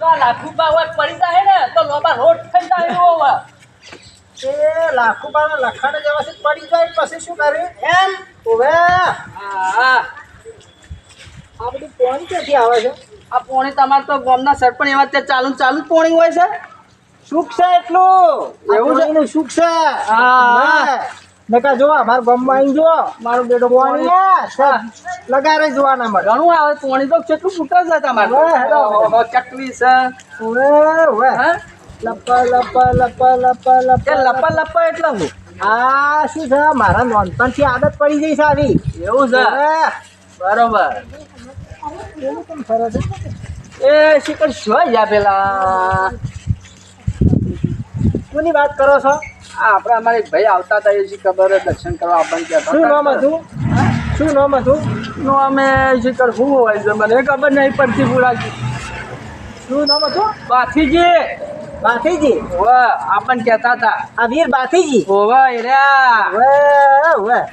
જો આ લાખુબા હોય પડી જાય ને તો લોબા રોડ થઈ જાય એવો હવે. એ લાખો બાર લખાણ જવાથી પડી જાય પછી શું કરે? એમ? ઓવે આ બધું પોણી ક્યાંથી આવે છે? આ પોણી તમારે તો ગામના સરપંચ એવા ત્યાં ચાલુ ચાલુ પોણી હોય છે. સુખ છે એટલું. એવું છે? સુખ છે. હા. નકા જો અમારા ગામમાં આવીને જો મારો બેટો પાણી લગારે જોવાના મળે ઘણું આવે પાણી તો કેટલું ફૂટે છે તમારે. ચકલી છે. લપા લપા લપા લપા લપા લપા લપા એટલે હું આ શું છે? મારા નોનપણથી આદત પડી ગઈ છે આવી એવું છે. બરોબર. એ શિખર શું યા પેલા? કોની વાત કરો છો? આપણે અમારે ભાઈ આવતા હતા એ શી ખબર દર્શન કરવા આપણને કહેતા શું નામ હતા. શું નામ હતું? નો અમે શિખર શું હોય છે મને ખબર નહીં પડતી પૂરાજી શું નામ હતું? બાથીજી. બાથીજી? ઓવે આપણને કહેતા હતા. આ વીર બાથીજી? ઓવે એર્યા વાહ વાહ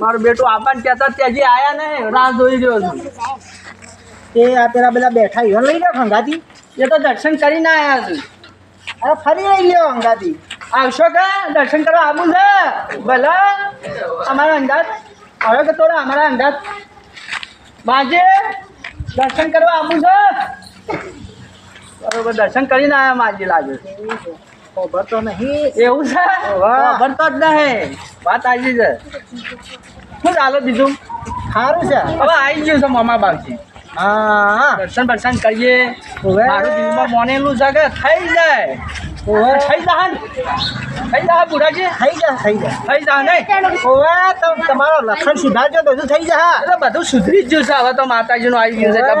મારું બેટું આપણને કહેતા ત્યાંજી આયા નહીં રાહ જોઈ રહ્યો છું. તે આ પેલા બધા બેઠા ઈવન લઈ ગયા ખંગાતી એ તો દર્શન કરીને આવ્યા છું. અરે ફરી લઈ લ્યો ખંગાતી આવશો કે? દર્શન કરવા આવું છે? ભલે. અમારા અંદાજ. આવ્યો કે તોરા અમારા અંદાજ. માજે દર્શન કરવા આવું છે? બરોબર દર્શન કરીને આવ્યા માજી લાગે. ખબર તો નહીં. એવું છે. ખબર તો જ નહીં. વાત આવી છે. શું ચાલો બીજું. સારું છે. હવે આવી ગયું છે મામા બાપજી. હા. દર્શન દર્શન કરીએ. મારું દિલમાં મોનેલું છે કે થઈ જાય. ઓવે થઈ જા થઈ જા બુઢાજી. થઈ જા થઈ જા. થઈ જા નહીં? ઓવે તો તમારો લખણ સુધારજો તો બધું થઈ જા. બધું સુધરી જ જશે હવે તો માતાજીનું આવી ગયું છે.